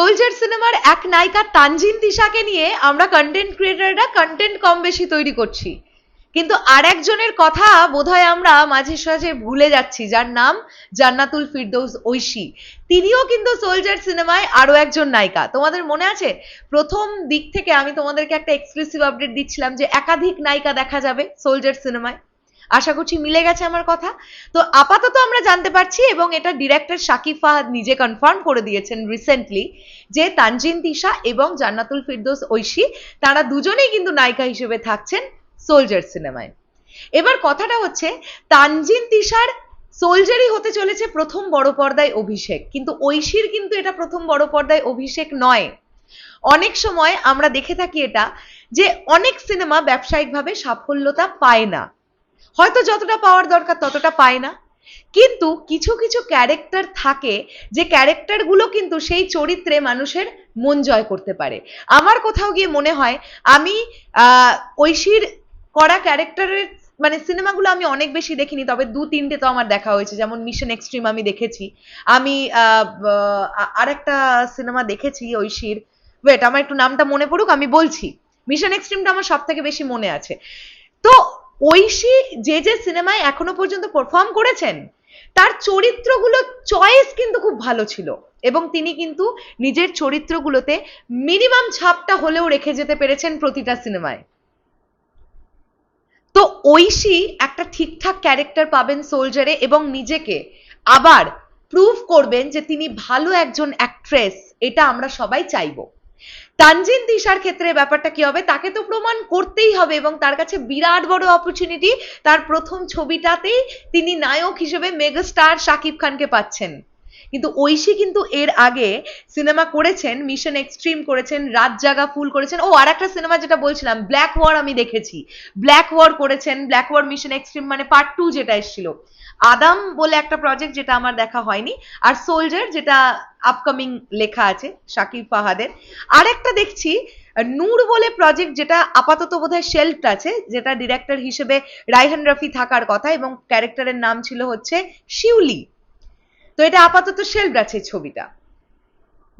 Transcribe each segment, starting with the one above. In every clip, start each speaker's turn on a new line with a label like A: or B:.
A: Soldier সিনেমার এক নায়িকা তানজিন দিশাকে নিয়ে আমরা কন্টেন্ট ক্রিয়েটাররা কন্টেন্ট কম বেশি তৈরি করছি। কিন্তু আর একজনের কথা বোধহয় আমরা মাঝে সাঝে ভুলে যাচ্ছি, যার নাম জান্নাতুল ফিরদৌস ঐশী। তিনিও কিন্তু সোলজার সিনেমায় আরও একজন নায়িকা। তোমাদের মনে আছে? প্রথম দিক থেকে আমি তোমাদেরকে একটা এক্সক্লুসিভ আপডেট দিচ্ছিলাম যে একাধিক নায়িকা দেখা যাবে সোলজার সিনেমায় আশা করছি মিলে গেছে আমার কথা। তো আপাতত আমরা জানতে পারছি এবং এটা ডিরেক্টর শাকিব ফাহাদ নিজে কনফার্ম করে দিয়েছেন রিসেন্টলি যে তানজিন তিশা এবং জান্নাতুল ফিরদৌস ঐশী, তারা দুজনেই কিন্তু নায়িকা হিসেবে থাকছেন সোলজার সিনেমায় এবার কথাটা হচ্ছে, তানজিন তিশার সোলজারই হতে চলেছে প্রথম বড় পর্দায় অভিষেক। কিন্তু ঐশীর কিন্তু এটা প্রথম বড় পর্দায় অভিষেক নয়। অনেক সময় আমরা দেখে থাকি এটা, যে অনেক সিনেমা ব্যবসায়িকভাবে সাফল্যতা পায় না। হয়তো যতটা পাওয়ার দরকার ততটা পায় না। কিন্তু কিছু কিছু ক্যারেক্টার থাকে যে ক্যারেক্টারগুলো কিন্তু সেই চরিত্রে মানুষের মন জয় করতে পারে। আমার কোথাও গিয়ে মনে হয় আমি ঐশীর করা ক্যারেক্টারের মানে সিনেমাগুলো আমি অনেক বেশি দেখিনি তবে দু তিনটে তো আমার দেখা হয়েছে। যেমন মিশন এক্সট্রিম আমি দেখেছি। আমি আহ, আরেকটা সিনেমা দেখেছি ঐশীর। ওয়েট আমার একটু নামটা মনে পড়ুক আমি বলছি। মিশন এক্সট্রিমটা আমার সব থেকে বেশি মনে আছে। তো ঐশী যে যে সিনেমায় এখনও পর্যন্ত পারফর্ম করেছেন, তার চরিত্রগুলো চয়েস কিন্তু খুব ভালো ছিল। এবং তিনি কিন্তু নিজের চরিত্রগুলোতে মিনিমাম ছাপটা হলেও রেখে যেতে পেরেছেন প্রতিটা সিনেমায়। তো ঐশী একটা ঠিকঠাক ক্যারেক্টার পাবেন সোলজারে এবং নিজেকে আবার প্রুভ করবেন যে তিনি ভালো একজন অ্যাক্ট্রেস এটা আমরা সবাই চাইব। তানজিন দিশার ক্ষেত্রে ব্যাপারটা কি হবে? তাকে তো প্রমাণ করতেই হবে এবং তার কাছে বিরাট বড় অপরচুনিটি তার প্রথম ছবিটাতেই তিনি নায়ক হিসেবে মেগাস্টার শাকিব খানকে পাচ্ছেন। কিন্তু ঐশী কিন্তু এর আগে সিনেমা করেছেন মিশন এক্সট্রিম করেছেন, রাত জাগা ফুল করেছেন। ও আর একটা সিনেমা যেটা বলছিলাম ব্ল্যাক ওয়ার আমি দেখেছি। ব্ল্যাক ওয়ার করেছেন ব্ল্যাক ওয়ার মিশন এক্সট্রিম মানে পার্ট টু যেটা এসেছিল। আদাম বলে একটা প্রজেক্ট যেটা আমার দেখা হয়নি, আর সোলজার যেটা আপকামিং লেখা আছে শাকিব ফাহাদের। আরেকটা দেখছি, নূর বলে প্রজেক্ট যেটা আপাতত বোধহয় শেল্ফট আছে, যেটা ডিরেক্টর হিসেবে রাইহান রফি থাকার কথা এবং ক্যারেক্টারের নাম ছিল হচ্ছে শিউলি। তো এটা আপাতত শেল্ফট আছে ছবিটা।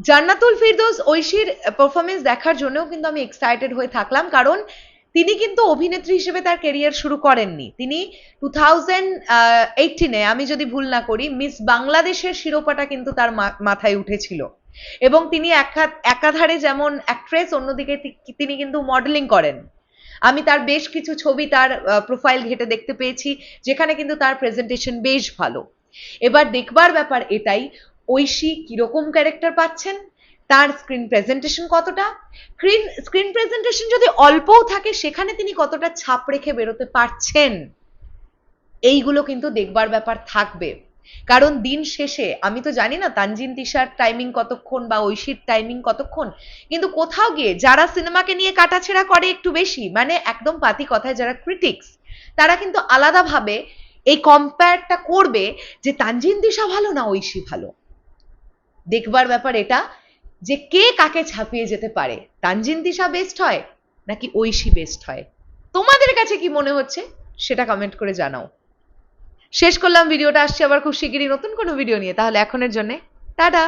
A: জান্নাতুল ফিরদৌস ঐশীর পারফরমেন্স দেখার জন্যও কিন্তু আমি এক্সাইটেড হয়ে থাকলাম। কারণ তিনি কিন্তু অভিনেত্রী হিসেবে তার কেরিয়ার শুরু করেননি। তিনি টু থাউজেন্ড এইটিনে আমি যদি ভুল না করি মিস বাংলাদেশের শিরোপাটা কিন্তু তার মাথায় উঠেছিল। এবং তিনি একা- একাধারে যেমন অ্যাক্ট্রেস অন্যদিকে তিনি কিন্তু মডেলিং করেন। আমি তার বেশ কিছু ছবি তার প্রোফাইল ঘেটে দেখতে পেয়েছি, যেখানে কিন্তু তার প্রেজেন্টেশন বেশ ভালো। এবার দেখবার ব্যাপার এটাই, ঐশী কীরকম ক্যারেক্টার পাচ্ছেন, তার স্ক্রিন প্রেজেন্টেশন কতটা? স্ক্রিন স্ক্রিন প্রেজেন্টেশন যদি অল্পও থাকে, সেখানে তিনি কতটা ছাপ রেখে বেরোতে পারছেন? এইগুলো কিন্তু দেখবার ব্যাপার থাকবে। কারণ দিন শেষে, আমি তো জানি না তানজিন তিশার টাইমিং কতক্ষণ বা ঐশীর টাইমিং কতক্ষণ, কিন্তু কোথাও গিয়ে যারা সিনেমাকে নিয়ে কাটাছেড়া করে একটু বেশি মানে একদম পাতি কথায় যারা ক্রিটিক্স তারা কিন্তু আলাদাভাবে এই কম্পেয়ারটা করবে যে তানজিন দিশা ভালো না ঐশী ভালো। দেখবার ব্যাপার এটা যে কে কাকে ছাপিয়ে যেতে পারে, তানজিন দিশা বেস্ট হয় নাকি ঐশী বেস্ট হয়? তোমাদের কাছে কি মনে হচ্ছে সেটা কমেন্ট করে জানাও। শেষ করলাম, ভিডিওটা আসছে আবার খুব শিগগিরই নতুন কোনো ভিডিও নিয়ে। তাহলে এখনের জন্যে টাটা।